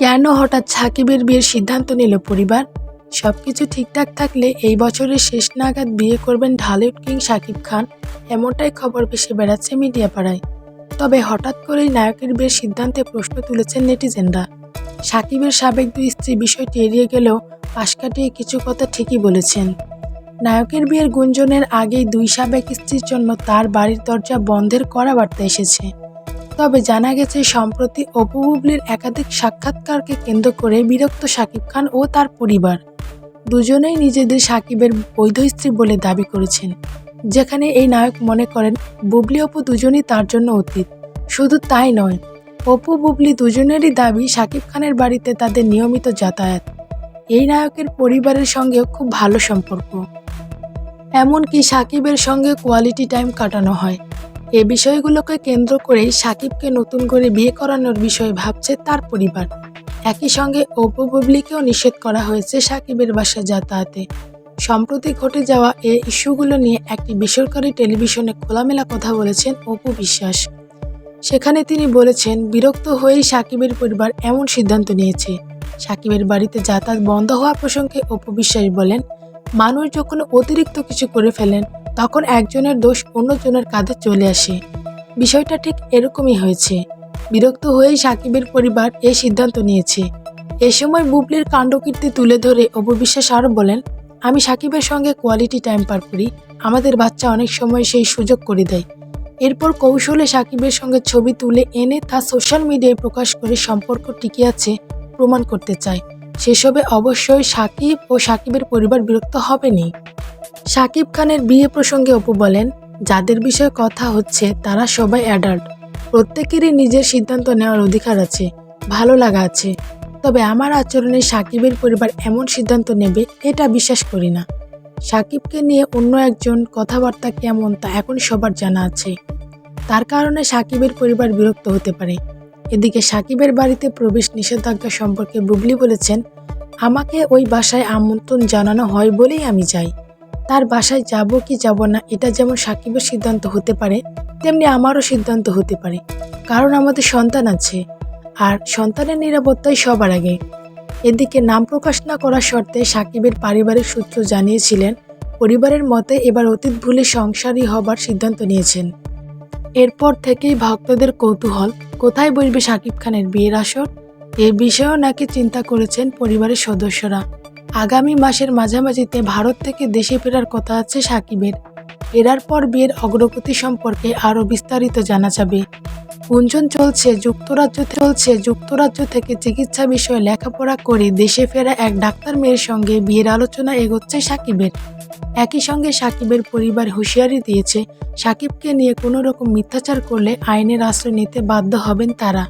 কেন হঠাৎ সাকিবের বিয়ের সিদ্ধান্ত নিল পরিবার? সবকিছু ঠিকঠাক থাকলে এই বছরের শেষ নাগাদ বিয়ে করবেন ঢালিউড কিং সাকিব খান, এমনটাই খবর ভেসে বেড়াচ্ছে মিডিয়া পাড়ায় তবে হঠাৎ করেই নায়কের বিয়ের সিদ্ধান্তে প্রশ্ন তুলেছেন নেটিজেনরা। সাকিবের সাবেক দুই স্ত্রী বিষয়টি এড়িয়ে গেলেও পাশ কাটিয়ে কিছু কথা ঠিকই বলেছেন। নায়কের বিয়ের গুঞ্জনের আগেই দুই সাবেক স্ত্রীর জন্য তার বাড়ির দরজা বন্ধের কড়া বার্তা এসেছে। তবে জানা গেছে, সম্প্রতি অপু বুবলির একাধিক সাক্ষাৎকারকে কেন্দ্র করে বিরক্ত শাকিব খান ও তার পরিবার। দুজনেই নিজেদের সাকিবের বৈধ স্ত্রী বলে দাবি করেছেন, যেখানে এই নায়ক মনে করেন, বুবলি অপু দুজনই তার জন্য অতীত। শুধু তাই নয়, অপু, বুবলি দুজনেরই দাবি শাকিব খানের বাড়িতে তাদের নিয়মিত যাতায়াত। এই নায়কের পরিবারের সঙ্গেও খুব ভালো সম্পর্ক। এমনকি সাকিবের সঙ্গে কোয়ালিটি টাইম কাটানো হয়। এ বিষয়গুলোকে কেন্দ্র করেই সাকিবকে নতুন করে বিয়ে করানোর বিষয়ে ভাবছে তার পরিবার। একই সঙ্গে অপু বুবলিকেও নিষেধ করা হয়েছে সাকিবের বাসা যাতায়াতে। সম্প্রতি ঘটে যাওয়া এ ইস্যুগুলো নিয়ে একটি বেসরকারি টেলিভিশনে খোলামেলা কথা বলেছেন অপু বিশ্বাস। সেখানে তিনি বলেছেন, বিরক্ত হয়েই সাকিবের পরিবার এমন সিদ্ধান্ত নিয়েছে। সাকিবের বাড়িতে যাতায়াত বন্ধ হওয়া প্রসঙ্গে অপু বিশ্বাস বলেন মানুষ যখন অতিরিক্ত কিছু করে ফেলেন, তখন একজনের দোষ অন্যজনের কাঁধে চলে আসে। বিষয়টা ঠিক এরকমই হয়েছে। বিরক্ত হয়েই সাকিবের পরিবার এ সিদ্ধান্ত নিয়েছে। এ সময় বুবলির কাণ্ডকীর্তি তুলে ধরে অপবিশ্বাস আরও বলেন, আমি সাকিবের সঙ্গে কোয়ালিটি টাইম পার করি। আমাদের বাচ্চা অনেক সময় সেই সুযোগ করে দেয়। এরপর কৌশলে সাকিবের সঙ্গে ছবি তুলে এনে তা সোশ্যাল মিডিয়ায় প্রকাশ করে সম্পর্ক টিকে আছে, প্রমাণ করতে চায়। সেসবে অবশ্যই সাকিব ও সাকিবের পরিবার বিরক্ত হবেনি সাকিব খানের বিয়ে প্রসঙ্গে অপু বলেন, যাদের বিষয়ে কথা হচ্ছে, তারা সবাই অ্যাডাল্ট প্রত্যেকেরই নিজের সিদ্ধান্ত নেওয়ার অধিকার আছে, ভালো লাগা আছে। তবে আমার আচরণে সাকিবের পরিবার এমন সিদ্ধান্ত নেবে, এটা বিশ্বাস করি না। সাকিবকে নিয়ে অন্য একজন কথাবার্তা কেমন তা এখন সবার জানা আছে। তার কারণে সাকিবের পরিবার বিরক্ত হতে পারে। এদিকে সাকিবের বাড়িতে প্রবেশ নিষেধাজ্ঞা সম্পর্কে বুবলি বলেছেন, আমাকে ওই বাসায় আমন্ত্রণ জানানো হয় বলেই আমি যাই। তার বাসায় যাব কি যাব না, এটা যেমন সাকিবের সিদ্ধান্ত হতে পারে, তেমনি আমারও সিদ্ধান্ত হতে পারে। কারণ আমাদের সন্তান আছে, আর সন্তানের নিরাপত্তাই সবার আগে। এদিকে নাম প্রকাশ না করার শর্তে সাকিবের পারিবারিক সূত্র জানিয়েছিলেন, পরিবারের মতে এবার অতীত ভুলে সংসারী হবার সিদ্ধান্ত নিয়েছেন। এরপর থেকেই ভক্তদের কৌতূহল। কোথায় বসবে সাকিব খানের বিয়ের আসর? এ বিষয়েও নাকি চিন্তা করেছেন পরিবারের সদস্যরা। আগামী মাসের মাঝামাঝিতে ভারত থেকে দেশে ফেরার কথা আছে সাকিবের। ফেরার পর বিয়ের অগ্রগতি সম্পর্কে আরও বিস্তারিত জানা যাবে। গুঞ্জন চলছে, যুক্তরাজ্য চলছে, যুক্তরাজ্য থেকে চিকিৎসা বিষয়ে লেখাপড়া করে দেশে ফেরা এক ডাক্তার মেয়ের সঙ্গে বিয়ের আলোচনা এগোচ্ছে সাকিবের। একই সঙ্গে সাকিবের পরিবার হুঁশিয়ারি দিয়েছে, সাকিবকে নিয়ে কোনো রকম মিথ্যাচার করলে আইনের আশ্রয় নিতে বাধ্য হবেন তারা।